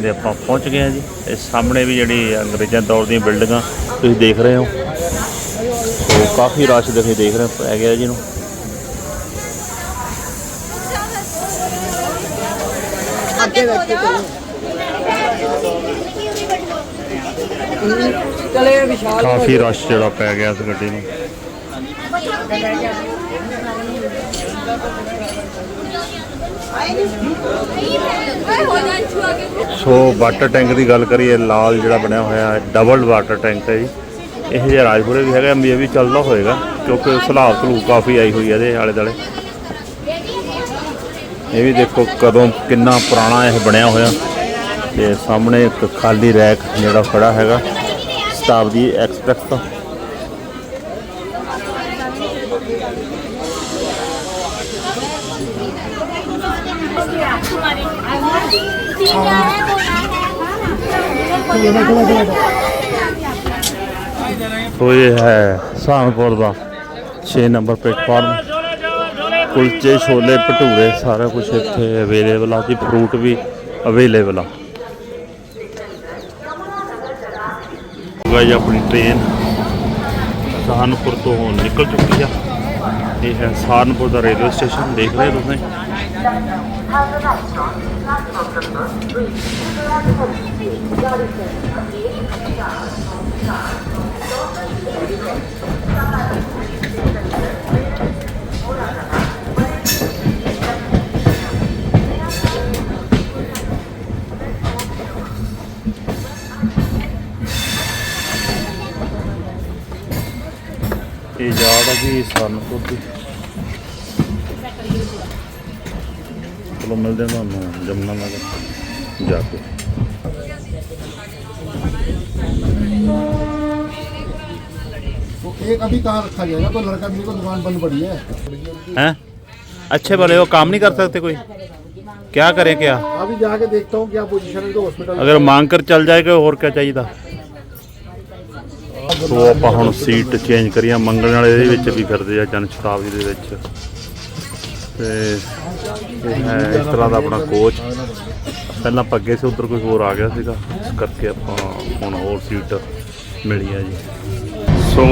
ਦੇ ਆਪਾਂ ਪਹੁੰਚ ਗਏ ਹਾਂ ਜੀ। ਇਸ ਸਾਹਮਣੇ ਵੀ ਜਿਹੜੀ ਅੰਗਰੇਜ਼ਾਂ ਦੌਰ ਦੀਆਂ ਬਿਲਡਿੰਗਾਂ ਤੁਸੀਂ ਦੇਖ ਰਹੇ ਹੋ। ਸੋ ਕਾਫੀ ਰਸ਼ ਤੁਸੀਂ ਦੇਖ ਰਹੇ ਹੋ, ਪੈ ਗਿਆ ਜੀ ਨੂੰ। ਅੱਗੇ ਬੈਠ ਕੇ ਚਲੇ ਵਿਸ਼ਾਲ ਕਾਫੀ ਰਸ਼ ਜਿਹੜਾ ਪੈ ਗਿਆ ਇਸ ਗੱਡੀ ਨੂੰ। ਸੋ ਵਾਟਰ ਟੈਂਕ ਦੀ ਗੱਲ ਕਰੀਏ, ਲਾਲ ਜਿਹੜਾ ਬਣਿਆ ਹੋਇਆ ਹੈ ਡਬਲ ਵਾਟਰ ਟੈਂਕ ਹੈ ਜੀ। ਇਹ ਜਿਹੜਾ ਰਾਜਪੁਰੇ ਵੀ ਹੈਗਾ ਇਹ ਵੀ ਚੱਲਦਾ ਹੋਏਗਾ, ਕਿਉਂਕਿ ਸਲਾਬ ਸਲੂਬ ਕਾਫੀ ਆਈ ਹੋਈ ਹੈ ਇਹਦੇ ਆਲੇ ਦੁਆਲੇ ਇਹ ਵੀ ਦੇਖੋ ਕਦੋਂ ਕਿੰਨਾ ਪੁਰਾਣਾ ਇਹ ਬਣਿਆ ਹੋਇਆ। ਤੇ ਸਾਹਮਣੇ ਇੱਕ ਖਾਲੀ ਰੈਕ ਜਿਹੜਾ ਖੜਾ ਹੈਗਾ, ਸ਼ਤਾਬਦੀ ਐਕਸਪ੍ਰੈਸ ਦਾ ਸੋ ਇਹ ਹੈ ਸਹਾਰਨਪੁਰ ਦਾ 6 ਨੰਬਰ ਪਲੇਟਫਾਰਮ। ਕੁਲਚੇ ਛੋਲੇ ਭਟੂਰੇ, ਸਾਰਾ ਕੁਝ ਇੱਥੇ ਅਵੇਲੇਬਲ ਆ ਜੀ ਫਰੂਟ ਵੀ ਅਵੇਲੇਬਲ ਆ। ਗਾਈ ਆਪਣੀ ਟ੍ਰੇਨ ਸਹਾਰਨਪੁਰ ਤੋਂ ਨਿਕਲ ਚੁੱਕੀ ਆ। ਇਹ ਹੈ ਸਹਾਰਨਪੁਰ ਦਾ ਰੇਲਵੇ ਸਟੇਸ਼ਨ ਦੇਖ ਰਹੇ ਤੁਸੀਂ। ਇਹ ਯਾਦ ਆ ਜੀ ਸਹਾਰਨਪੁਰ ਦੀ ਚਲੋ ਮਿਲਦੇ ਹਾਂ ਤੁਹਾਨੂੰ ਜਮਨਾ ਨਗਰ ਜਾ ਕੇ तो एक अभी कहाँ रखा जाएगा तो लड़का मेरे को दुकान बंद पड़ी है हैं अच्छे भले वो काम नहीं कर सकते कोई क्या करें क्या अभी जाके देखता हूँ क्या पोजीशन है तो हॉस्पिटल ਅਗਰ ਮੰਗ ਕਰ ਚੱਲ ਜਾਏਗਾ ਹੋਰ ਕੀ ਚਾਹੀਦਾ ਸੋ ਆਪਾਂ ਹੁਣ ਸੀਟ ਚੇਂਜ ਕਰੀਆਂ। ਮੰਗਣ ਵਾਲੇ ਇਹਦੇ ਵਿੱਚ ਵੀ ਫਿਰਦੇ ਆ ਜਨ ਸ਼ਤਾਬਦੀ ਦੇ ਵਿੱਚ। ਤੇ ਇਹ ਹੈ ਇਸ ਤਰ੍ਹਾਂ ਦਾ ਆਪਣਾ ਕੋਚ ਪਹਿਲਾਂ ਆਪਾਂ ਅੱਗੇ ਸੀ, ਉਧਰ ਕੋਈ ਹੋਰ ਆ ਗਿਆ ਸੀਗਾ। ਇਸ ਕਰਕੇ ਆਪਾਂ ਹੁਣ ਹੋਰ ਸੀਟ ਮਿਲੀ ਆ ਜੀ। ਸੋ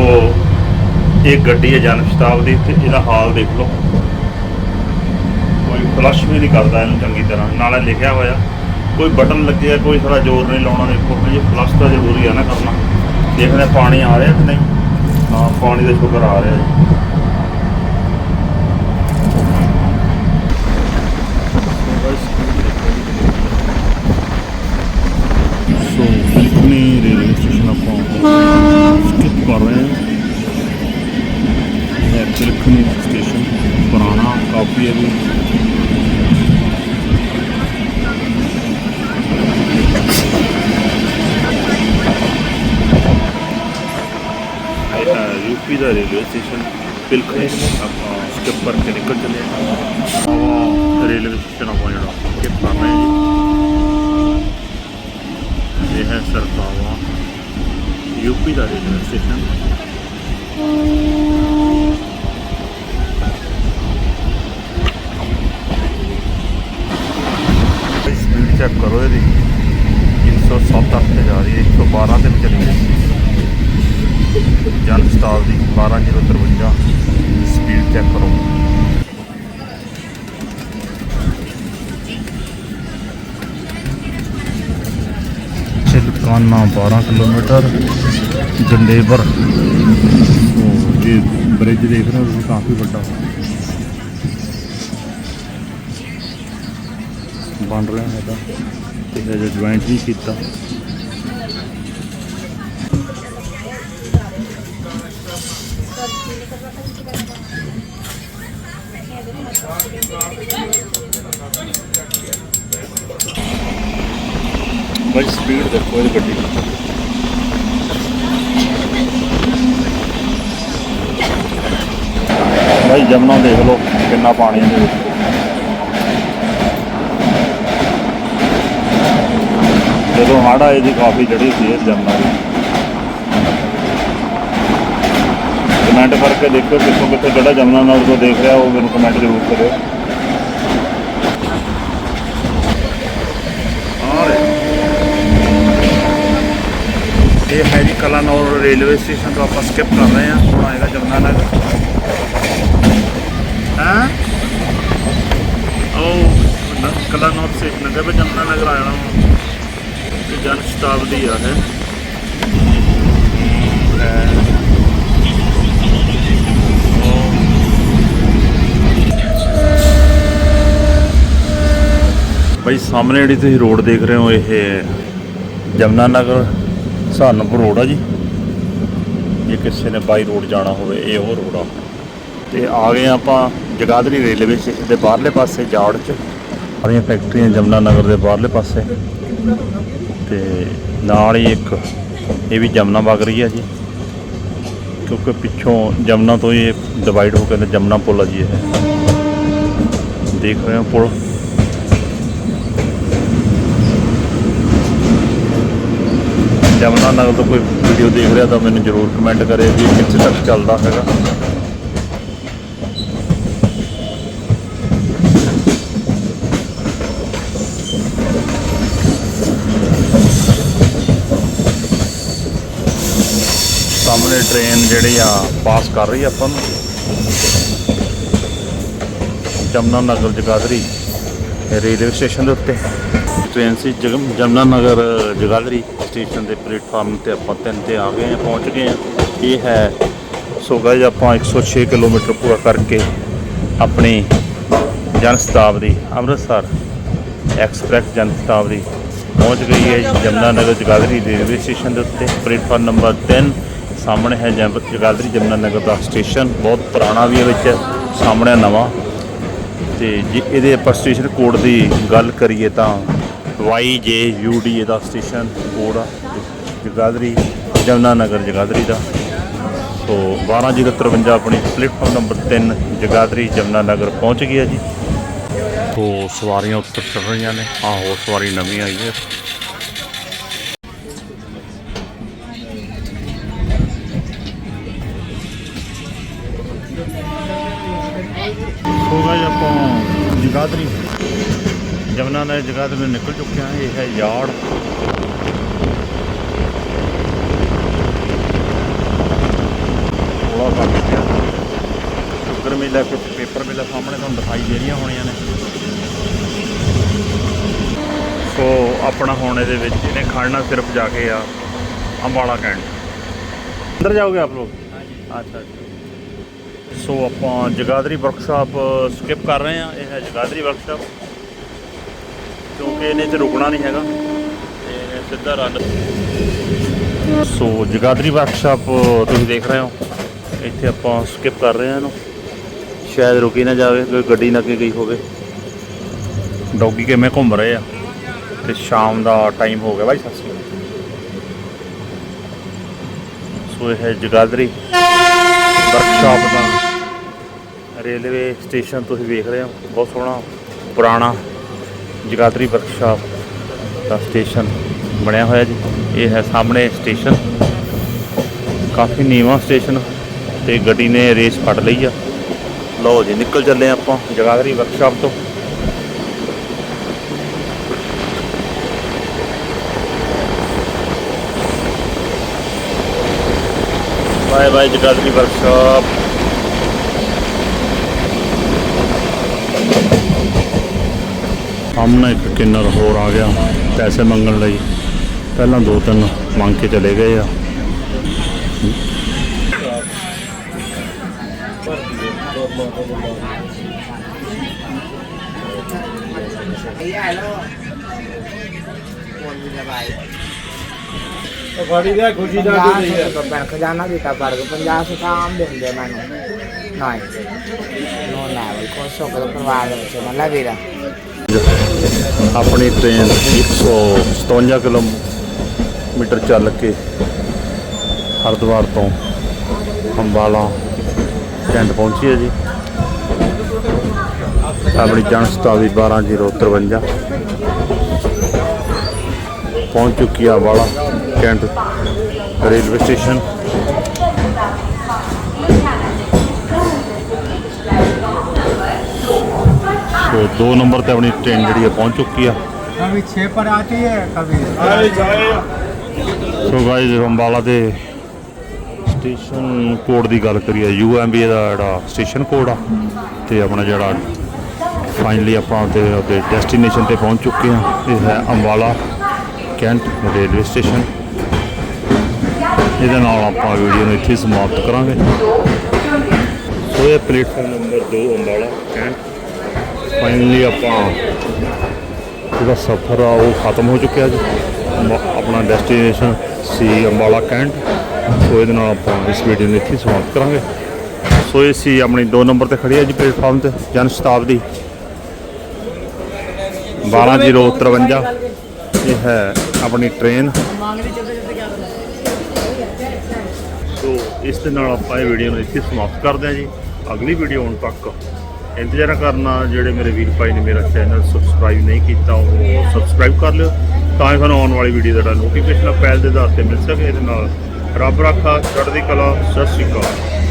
ਇਹ ਗੱਡੀ ਹੈ ਜਨ ਸ਼ਤਾਬਦੀ ਤੇ ਇਹਦਾ ਹਾਲ ਦੇਖ ਲਓ। ਕੋਈ ਫਲਸ਼ ਵੀ ਨਹੀਂ ਕਰਦਾ ਇਹਨੂੰ ਚੰਗੀ ਤਰ੍ਹਾਂ। ਨਾਲੇ ਲਿਖਿਆ ਹੋਇਆ, ਕੋਈ ਬਟਨ ਲੱਗਿਆ ਕੋਈ ਥੋੜਾ ਜ਼ੋਰ ਨਹੀਂ ਲਾਉਣਾ ਦੇਖੋ। ਇਹ ਫਲਸ਼ ਤਾਂ ਜ਼ਰੂਰੀ ਆ ਨਾ ਕਰਨਾ। ਦੇਖਦੇ ਹਾਂ ਪਾਣੀ ਆ ਰਿਹਾ ਕਿ ਨਹੀਂ ਹਾਂ ਪਾਣੀ ਦਾ ਸ਼ੁਕਰ ਆ ਰਿਹਾ ਜੀ। ਸੋ ਰੇਲਵੇ ਸਟੇਸ਼ਨ ਆਪਾਂ ਸਕਿਪ ਕਰ ਰਹੇ ਹਾਂ। ਇਹ ਬਿਲਕੁਲ ਸਟੇਸ਼ਨ ਪੁਰਾਣਾ, ਕਾਫੀ ਹੈ ਵੀ ਯੂਪੀ ਦਾ ਰੇਲਵੇ ਸਟੇਸ਼ਨ ਬਿਲਕੁਲ ਆਪਾਂ ਸਕਿਪ ਕਰਕੇ ਨਿਕਲ ਚੱਲੇ ਹਾਂ ਆਹ ਰੇਲਵੇ ਸਟੇਸ਼ਨ ਆਪਾਂ ਜਿਹੜਾ ਸਕਿਪ ਕਰ ਰਹੇ ਹਾਂ ਜੀ ਇਹ ਹੈ ਸਰਕਾਵਾ ਯੂਪੀ ਦਾ ਰੇਲਵੇ ਸਟੇਸ਼ਨ ਸਪੀਡ ਚੈੱਕ ਕਰੋ ਇਹਦੀ 107 ਤੇ ਜਾ ਰਹੀ ਹੈ ਜਨ ਸਟਾਲ ਦੀ 12053 ਸਪੀਡ ਚੈੱਕ ਕਰੋ। ਚਿਲਕਾਨਾ 12 ਕਿਲੋਮੀਟਰ, ਜੰਡੇਵਰ। ਉਹ ਇਹ ਬ੍ਰਿਜ ਦੇਖ ਰਹੇ ਹੋ ਤੁਸੀਂ, ਕਾਫੀ ਵੱਡਾ। ਬਣ ਰਿਹਾ ਹੈਗਾ। ਤੇ ਹਜੇ ਜੁਆਇੰਟ ਬਈ ਸਪੀਡ ਦੇਖੋ ਇਹ ਗੱਡੀ ਦੀ ਭਾਈ, ਜਮਨਾ ਦੇਖ ਲਓ ਕਿੰਨਾ ਪਾਣੀ ਇਹਦੇ ਵਿੱਚ। ਜਦੋਂ ਹੜ੍ਹ ਆਏ ਦੀ ਕਾਫੀ ਚੜੀ ਸੀ ਇਸ ਜਮਨਾ ਦੀ। ਕਮੈਂਟ ਕਰਕੇ ਦੇਖੋ ਕਿੱਥੋਂ ਕਿੱਥੋਂ ਜਿਹੜਾ ਜਮਨਾ ਨਾਲ ਤੋਂ ਦੇਖ ਰਿਹਾ, ਉਹ ਮੈਨੂੰ ਕਮੈਂਟ ਜ਼ਰੂਰ ਕਰਿਓ। ਔਰ ਇਹ ਹੈ ਜੀ ਕਲਾਨੌਰ ਰੇਲਵੇ ਸਟੇਸ਼ਨ ਤੋਂ ਆਪਾਂ ਸਕਿਪ ਕਰ ਰਹੇ ਹਾਂ, ਹੁਣ ਆਏਗਾ ਜਮਨਾ ਨਗਰ ਹਾਂ? ਉਹ ਕਲਾਨੌਰ ਸਟੇਸ਼ਨ ਨਗਰ ਵਿੱਚ ਜਮਨਾ ਨਗਰ ਆ ਜਾਣਾ ਹੁਣ ਇਹ ਜਨ ਸ਼ਤਾਬਦੀ ਆ ਹੈ ਭਾਈ ਸਾਹਮਣੇ ਜਿਹੜੀ ਤੁਸੀਂ ਰੋਡ ਦੇਖ ਰਹੇ ਹੋ, ਇਹ ਜਮਨਾ ਨਗਰ, ਸਹਾਰਨਪੁਰ ਰੋਡ ਆ ਜੀ। ਜੇ ਕਿਸੇ ਨੇ ਬਾਈ ਰੋਡ ਜਾਣਾ ਹੋਵੇ, ਇਹ ਉਹ ਰੋਡ ਆ। ਤੇ ਆ ਗਏ ਆਪਾਂ ਜਗਾਦਰੀ ਰੇਲਵੇ ਸਟੇਸ਼ਨ ਦੇ ਬਾਹਰਲੇ ਪਾਸੇ, ਜਾੜ 'ਚ। ਸਾਰੀਆਂ ਫੈਕਟਰੀਆਂ ਜਮਨਾ ਨਗਰ ਦੇ ਬਾਹਰਲੇ ਪਾਸੇ। ਤੇ ਨਾਲ ਹੀ ਇੱਕ, ਇਹ ਵੀ ਜਮਨਾ ਵਗ ਰਹੀ ਆ ਜੀ। ਕਿਉਂਕਿ ਪਿੱਛੋਂ ਜਮਨਾ ਤੋਂ ਇਹ ਡਿਵਾਈਡ ਹੋ ਕੇ ਤੇ ਜਮਨਾ ਪੁਲ ਆ ਜੀ ਇਹ। ਦੇਖ ਰਹੇ ਹੋ ਪੁਲ? ਜਮਨਾ ਨਗਰ ਤੋਂ ਕੋਈ ਵੀਡੀਓ ਦੇਖ ਰਿਹਾ ਤਾਂ ਮੈਨੂੰ ਜ਼ਰੂਰ ਕਮੈਂਟ ਕਰੇ ਵੀ ਕਿੱਥੇ ਤੱਕ ਚੱਲਦਾ ਹੈਗਾ। ਸਾਹਮਣੇ ਟ੍ਰੇਨ ਜਿਹੜੀ ਆ ਪਾਸ ਕਰ ਰਹੀ ਆ ਆਪਾਂ ਨੂੰ। ਜਮਨਾ ਨਗਰ ਜਗਾਦਰੀ, ਰੇਲਵੇ ਸਟੇਸ਼ਨ ਦੇ ਉੱਤੇ। ਟ੍ਰੇਨ ਸੀ ਜਗਮ ਜਮਨਾ ਨਗਰ ਜਗਾਦਰੀ। ਸਟੇਸ਼ਨ ਦੇ ਪਲੇਟਫਾਰਮ ਤੇ ਆਪਾਂ ਤਿੰਨ ਤੇ ਆ ਗਏ ਆ ਪਹੁੰਚ ਗਏ ਆ ਇਹ ਹੈ ਸੋ ਗਾਇਜ਼ ਆਪਾਂ 106 ਕਿਲੋਮੀਟਰ ਪੂਰਾ ਕਰਕੇ ਆਪਣੀ ਜਨ ਸ਼ਤਾਬਦੀ ਅੰਮ੍ਰਿਤਸਰ ਐਕਸਪ੍ਰੈਸ ਜਨ ਸ਼ਤਾਬਦੀ ਪਹੁੰਚ ਗਈ ਹੈ ਜਮਨਾ ਨਗਰ ਜਗਾਦਰੀ ਰੇਲਵੇ ਸਟੇਸ਼ਨ ਦੇ ਉੱਤੇ। ਪਲੇਟਫਾਰਮ ਨੰਬਰ 3 ਸਾਹਮਣੇ ਹੈ ਜਗਾਦਰੀ ਜਮਨਾ ਨਗਰ ਦਾ ਸਟੇਸ਼ਨ ਬਹੁਤ ਪੁਰਾਣਾ ਵੀ ਹੈ ਵਿੱਚ, ਸਾਹਮਣੇ ਨਵਾਂ। ਤੇ ਜੇ ਇਹਦੇ ਆਪਾਂ ਸਟੇਸ਼ਨ ਕੋਡ ਦੀ ਗੱਲ ਕਰੀਏ ਤਾਂ YJUD ਇਹਦਾ ਸਟੇਸ਼ਨ ਕੋਡ ਆ, ਜਗਾਦਰੀ ਜਮਨਾ ਨਗਰ ਜਗਾਦਰੀ ਦਾ। ਸੋ 12053 ਆਪਣੀ ਪਲੇਟਫਾਰਮ ਨੰਬਰ 3 ਜਗਾਦਰੀ ਜਮਨਾ ਨਗਰ ਪਹੁੰਚ ਗਿਆ ਜੀ। ਸੋ ਸਵਾਰੀਆਂ ਉੱਤਰ ਚੜ ਰਹੀਆਂ ਨੇ। ਆਹ ਹੋਰ ਸਵਾਰੀ ਨਵੀਂ ਆਈ ਹੈ। ਨਗਰ ਜਗਾਦਰੀ ਨੂੰ ਨਿਕਲ ਚੁੱਕੇ ਹਾਂ ਇਹ ਹੈ ਯਾਰਡ। ਥੋੜਾ ਕੰਮ ਪਿਆ ਸ਼ੂਗਰ ਮਿਲ ਕੁਝ ਪੇਪਰ ਮਿਲ ਸਾਹਮਣੇ ਤੁਹਾਨੂੰ ਦਿਖਾਈ ਦੇ ਰਹੀਆਂ ਹੋਣੀਆਂ ਨੇ। ਸੋ ਆਪਣਾ ਹੁਣ ਇਹਦੇ ਵਿੱਚ ਇਹਨੇ ਖੜਨਾ ਸਿਰਫ ਜਾ ਕੇ ਆ ਅੰਬਾਲਾ ਕੈਂਟ। ਅੰਦਰ ਜਾਓਗੇ ਆਪ ਲੋਗ ਅੱਛਾ ਸੋ ਆਪਾਂ ਜਗਾਦਰੀ ਵਰਕਸ਼ਾਪ ਸਕਿਪ ਕਰ ਰਹੇ ਹਾਂ। ਇਹ ਹੈ ਜਗਾਦਰੀ ਵਰਕਸ਼ਾਪ ਕਿਉਂਕਿ ਇਹਨੇ ਚ ਰੁਕਣਾ ਨਹੀਂ ਹੈਗਾ ਤੇ ਸਿੱਧਾ ਰਨ ਸੋ ਜਗਾਦਰੀ ਵਰਕਸ਼ਾਪ ਤੁਸੀਂ ਦੇਖ ਰਹੇ ਹੋ। ਇੱਥੇ ਆਪਾਂ ਸਕਿਪ ਕਰ ਰਹੇ ਹਾਂ ਇਹਨੂੰ। ਸ਼ਾਇਦ ਰੁਕੀ ਨਾ ਜਾਵੇ, ਕੋਈ ਗੱਡੀ ਨਾ ਅੱਗੇ ਗਈ ਹੋਵੇ। ਡੌਗੀ ਕਿਵੇਂ ਘੁੰਮ ਰਹੇ ਆ? ਤੇ ਸ਼ਾਮ ਦਾ ਟਾਈਮ ਹੋ ਗਿਆ ਬਾਈ, ਸਤਿ ਸ਼੍ਰੀ ਅਕਾਲ। ਸੋ ਇਹ ਹੈ ਜਗਾਦਰੀ ਵਰਕਸ਼ਾਪ ਦਾ। ਰੇਲਵੇ ਸਟੇਸ਼ਨ ਤੁਸੀਂ ਵੇਖ ਰਹੇ ਹੋ, ਬਹੁਤ ਸੋਹਣਾ, ਪੁਰਾਣਾ। ਜਗਾਦਰੀ ਵਰਕਸ਼ਾਪ ਦਾ ਸਟੇਸ਼ਨ ਬਣਿਆ ਹੋਇਆ ਜੀ। ਇਹ ਹੈ ਸਾਹਮਣੇ ਸਟੇਸ਼ਨ। ਕਾਫੀ ਨੀਵਾਂ ਸਟੇਸ਼ਨ ਤੇ ਗੱਡੀ ਨੇ ਰੇਸ ਫੜ ਲਈ ਆ। ਲਓ ਜੀ, ਨਿਕਲ ਚੱਲੇ ਆਪਾਂ ਜਗਾਦਰੀ ਵਰਕਸ਼ਾਪ ਤੋਂ। Bye bye Jagadhri workshop. ਸਾਹਮਣੇ ਇੱਕ ਕਿੰਨਰ ਹੋਰ ਆ ਗਿਆ ਪੈਸੇ ਮੰਗਣ ਲਈ। ਪਹਿਲਾਂ ਦੋ ਤਿੰਨ ਮੰਗ ਕੇ ਚਲੇ ਗਏ ਆ। ਫਾੜੀ ਦਾ ਖੁਸ਼ੀ ਦਾ ਪੰਜਾਹ ਕੀ ਸੌ ਹੈ ਰੁਪਏ ਬੈਂਕ ਖਜ਼ਾਨਾ ਦਿੱਤਾ ਪੜ ਕੇ 50 ਸੌ ਤਾਂ ਆਮ ਦਿੰਦੇ ਮੈਨੂੰ। ਨਹੀਂ। ਨੋ ਲੈਵਲ ਕੋ ਸੌ ਕਰ ਪਰਿਵਾਰ ਦੇ ਵਿੱਚ ਮੱਲਾ ਵੀਰਾ। ਆਪਣੀ ਟ੍ਰੇਨ 157 ਕਿਲੋਮੀਟਰ ਚੱਲ ਕੇ ਹਰਿਦੁਆਰ ਤੋਂ ਅੰਬਾਲਾ ਸਟੈਂਡ ਪਹੁੰਚੀ ਹੈ ਜੀ। ਆਪਣੀ ਜਨ ਸ਼ਤਾਬਦੀ 12053 ਪਹੁੰਚ ਚੁੱਕੀ ਆ ਅੰਬਾਲਾ ਕੈਂਟ ਰੇਲਵੇ ਸਟੇਸ਼ਨ। दो नंबर पे अपनी ट्रेन जी ਆ चुकी है कभी छः पर आती है कभी ਸੋ ਗਾਇਜ਼ ਅੰਬਾਲਾ ਦੇ ਸਟੇਸ਼ਨ ਕੋਡ ਦੀ ਗੱਲ ਕਰੀਏ ਯੂਐਮਬੀ ਦਾ ਜਿਹੜਾ ਸਟੇਸ਼ਨ ਕੋਡ ਆ ਤੇ ਆਪਣਾ ਜਿਹੜਾ ਫਾਈਨਲੀ ਆਪਾਂ ਤੇ ਆਪਣੇ ਡੈਸਟੀਨੇਸ਼ਨ ਤੇ ਪਹੁੰਚ ਚੁੱਕੇ ਹਾਂ ਇਹ ਹੈ ਅੰਬਾਲਾ ਕੈਂਟ ਰੇਲਵੇ ਸਟੇਸ਼ਨ ਇਹਦੇ ਨਾਲ ਆਪਾਂ ਵੀਡੀਓ ਨੂੰ ਇੱਥੇ ਸਮਾਪਤ ਕਰਾਂਗੇ। ਸੋ ਇਹ platform number 2 Ambala Cantt finally ਆਪਾਂ ਜਿਹੜਾ ਸਫ਼ਰ ਆ ਉਹ ਖਤਮ ਹੋ ਚੁੱਕਿਆ ਜੀ। ਆਪਣਾ ਡੈਸਟੀਨੇਸ਼ਨ ਸੀ ਅੰਬਾਲਾ ਕੈਂਟ। ਸੋ ਇਹਦੇ ਨਾਲ ਆਪਾਂ ਇਸ ਵੀਡੀਓ ਨੂੰ ਇੱਥੇ ਸਮਾਪਤ ਕਰਾਂਗੇ। ਸੋ ਇਹ ਸੀ ਆਪਣੀ 2 ਨੰਬਰ ਤੇ ਖੜੀ ਹੈ ਜੀ ਪਲੇਟਫਾਰਮ ਤੇ, ਜਨ ਸ਼ਤਾਬਦੀ। 12053 ਇਹ ਹੈ ਆਪਣੀ ਟ੍ਰੇਨ ਸੋ ਇਸ ਦੇ ਨਾਲ ਆਪਾਂ ਇਹ ਵੀਡੀਓ ਨੂੰ ਇੱਥੇ ਸਮਾਪਤ ਕਰਦੇ ਹਾਂ ਜੀ। ਅਗਲੀ ਵੀਡੀਓ ਆਉਣ ਤੱਕ। ਇੰਤਜ਼ਾਰ ਕਰਨਾ ਜਿਹੜੇ ਮੇਰੇ ਵੀਰ ਭਾਈ ਨੇ ਮੇਰਾ ਚੈਨਲ ਸਬਸਕ੍ਰਾਈਬ ਨਹੀਂ ਕੀਤਾ, ਉਹ ਸਬਸਕ੍ਰਾਈਬ ਕਰ ਲਿਓ, ਤਾਂ ਹੀ ਤੁਹਾਨੂੰ ਆਉਣ ਵਾਲੀ ਵੀਡੀਓ ਦਾ ਨੋਟੀਫਿਕੇਸ਼ਨ ਪਹਿਲ ਦੇ ਆਧਾਰ ਤੇ ਮਿਲ ਸਕੇ ਇਹਦੇ ਨਾਲ। ਰੱਬ ਰਾਖਾ, ਚੜ੍ਹਦੀ ਕਲਾ, ਸਤਿ ਸ਼੍ਰੀ ਅਕਾਲ।